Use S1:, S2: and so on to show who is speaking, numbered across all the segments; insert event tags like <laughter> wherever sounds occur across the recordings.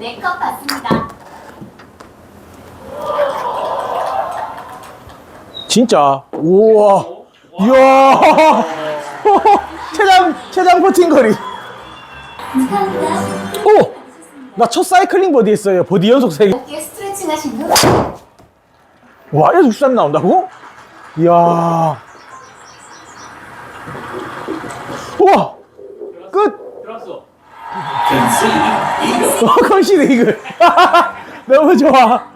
S1: 네컵 받습니다.
S2: 진짜 우와 이야 <laughs> 최장 최장 버틴 거리
S1: 감사합니다.
S2: 오 나 첫 사이클링 버디 했어요 버디 연속 세개
S1: 가볍게 스트레칭 하신 후
S2: 와, 163 나온다고? 이야. 우와!
S3: 어,
S2: 컨시드 이글. <laughs> 너무 좋아.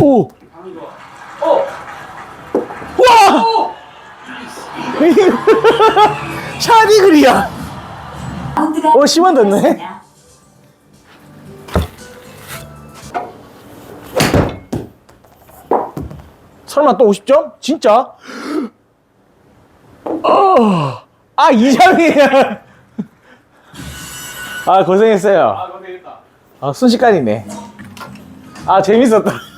S2: 오! 와!
S1: 라운드가 <laughs>
S2: 어, 심한.
S1: 끝났습니다.
S2: 설마 또 50점? 진짜? 어. <gasps> 아, 2점이야. 아, 고생했어요.
S3: 아, 되겠다.
S2: 아, 순식간이네. 아, 재밌었다. <laughs>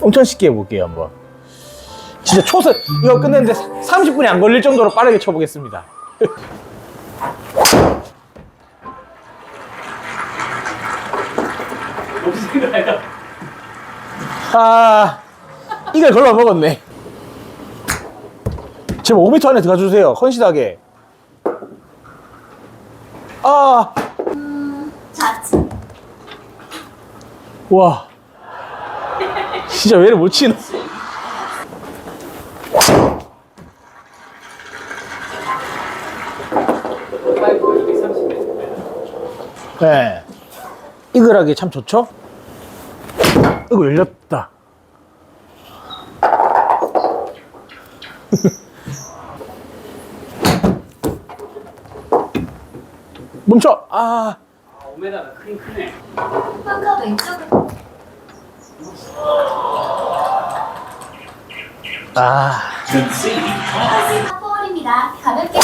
S2: 엄청 쉽게 해볼게요, 한번. 진짜 초선, 이거 끝냈는데 30분이 안 걸릴 정도로 빠르게 쳐보겠습니다. 아, 이걸 걸러 먹었네. 제발 5m 안에 들어가 주세요. 컨시하게. 아,
S1: 좌측
S2: 와. 진짜 왜 이래 못 치노?
S3: 파이브 230m.
S2: 네. 이글하기 참 좋죠? 이거 열렸다. <laughs> 멈춰! 아,
S3: 아, 5m가 크긴 크네.
S1: 벙커 왼쪽으로
S2: 아.
S1: 다시 파포홀입니다. 가볍게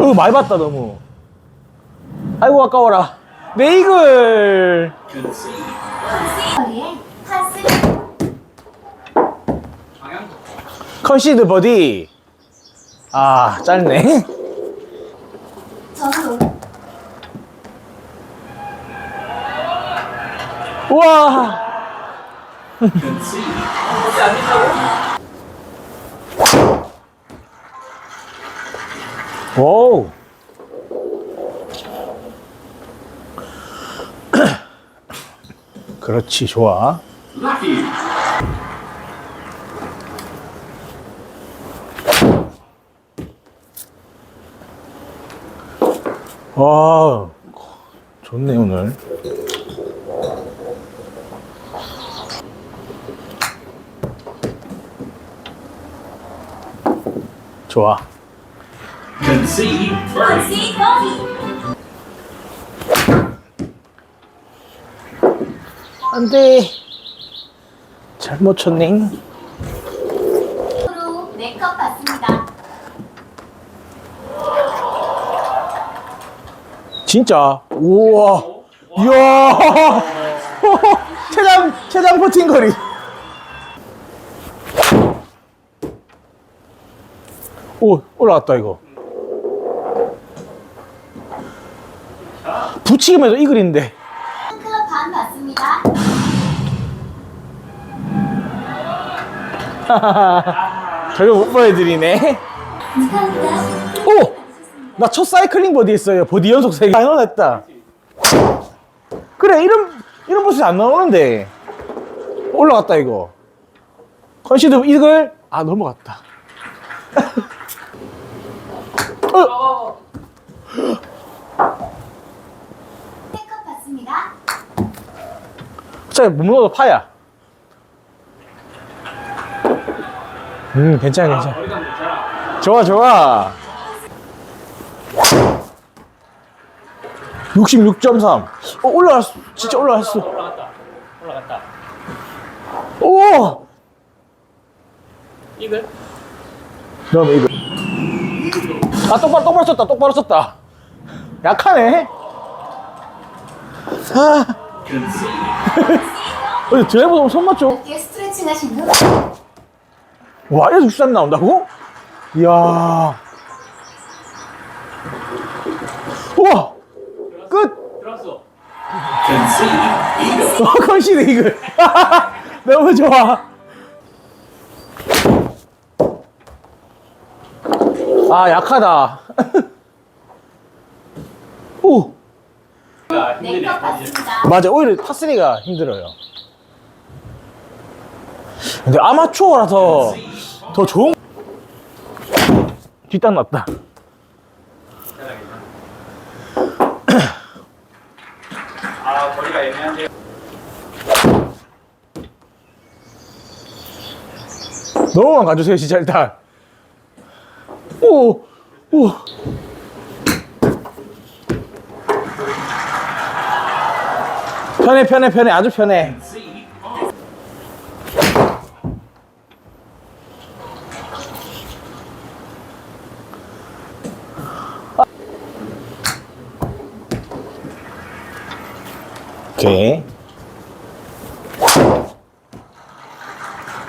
S2: 어, 많이 봤다, 너무. 아이고, 아까워라. 내 이글!
S4: Concede.
S1: 거리에 파스
S3: 방향.
S2: 컨시드 버디. 아, 짧네.
S1: 전으로
S3: 된다고?
S2: 오우. 그렇지, 좋아. 와, 좋네, 오늘. 좋아.
S4: Concede. Birdie.
S1: 러시 버디
S2: 안 돼. 잘못.
S1: 으로 네컵 받습니다.
S2: 진짜. 우와. 이야. <laughs> 최장, 최장 버틴 거리. 오, 올라왔다, 이거. 붙이기만 해도 이 글인데.
S1: 클럽 반 받습니다. <laughs>
S2: 저거 못 보여드리네. 오! 나 첫 사이클링 버디 했어요. 버디 연속 3개. 당연했다. 그래, 이런, 이런 모습이 안 나오는데. 올라갔다, 이거. 컨시드 이글, 아, 넘어갔다. <laughs>
S1: 백컵 받습니다.
S2: 자, 못 넣어도 파야. 음, 괜찮아,
S3: 아,
S2: 괜찮아.
S3: 거리감 괜찮아.
S2: 좋아, 좋아. 66.3. 어, 올라갔어. 진짜 올라갔어.
S3: 올라갔다. 올라갔다.
S2: 오!
S3: 이글?
S2: 그럼 이거. 아, 똑바로, 똑바로 썼다, 똑바로 썼다. 약하네. 아, <laughs>
S4: Concede.
S2: 어, 드라이버 손 맞죠?
S1: 스트레칭 하신 후
S2: 와, 이래서 63 나온다고? 이야. 우와! 끝! <laughs>
S3: 들었어.
S2: 컨시드 이글. <laughs> 너무 좋아. 아, 약하다. <laughs> 오! 맞아, 오히려 파3가 힘들어요. 근데 아마추어라서 더 좋은. 뒷땅 났다.
S3: 아, 거리가 애매한데.
S2: 너무만 가주세요, 진짜 일단. 오! 오! 편해, 편해, 편해. 아주 편해. 오케이.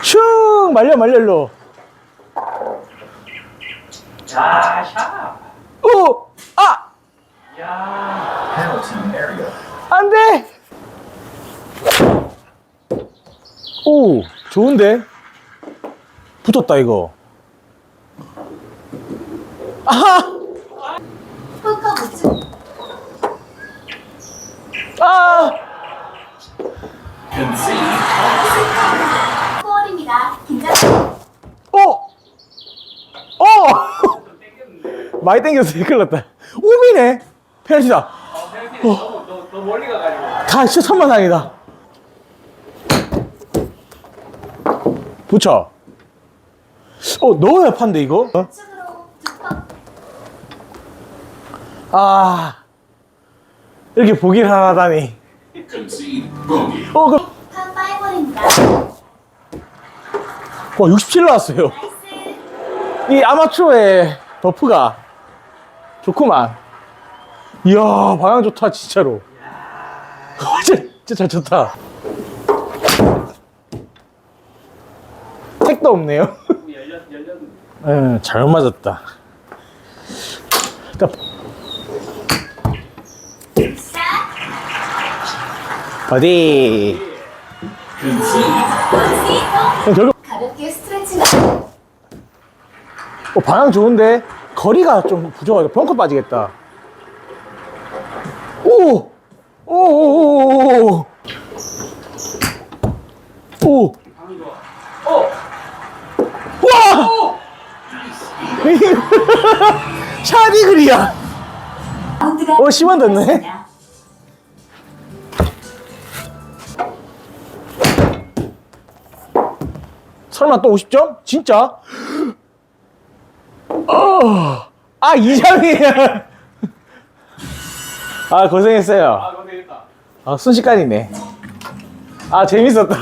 S2: 슝! 말려, 말려로.
S3: 야, 샤.
S2: 오! 아!
S3: 야.
S4: Hamilton area.
S2: 안 돼! 오! 좋은데? 붙었다, 이거. 아하!
S1: 홀컵 우측
S2: 아!
S4: Concede.
S1: 포홀입니다. 긴장.
S2: 어! 어! 많이 땡겼어, 큰일 났다. 오미네! 페널티다.
S3: 어, 너무, 너, 너 멀리 가가지고.
S2: 다 진짜 천만다행이다. 붙여. 어, 넣어야 판데, 이거? 어? 아. 이렇게 보기를 하다니.
S4: Concede. Bogey.
S2: 어, 그. 와, 67 나왔어요.
S1: 나이스.
S2: 이 아마추어의 버프가 좋구만. 이야, 방향 좋다, 진짜로. <laughs> 진짜, 잘 쳤다. 택도 없네요.
S3: 열렸는데. <laughs>
S2: 응, 잘못 맞았다. 일단,
S1: 샷.
S2: 어디? 그럼 결국,
S1: 가볍게 스트레칭.
S2: 어, 방향 좋은데, 거리가 좀 부족하게 벙커 빠지겠다. 오! 오, 오, 오, 오! 와! <laughs>
S1: 라운드가
S2: 어, 심한 됐네. 설마 또 50점? 진짜? 어, 아, 2점이야. 아, 고생했어요.
S3: 아, 고생했다.
S2: 아, 순식간이네. 아, 재밌었다.
S3: 야,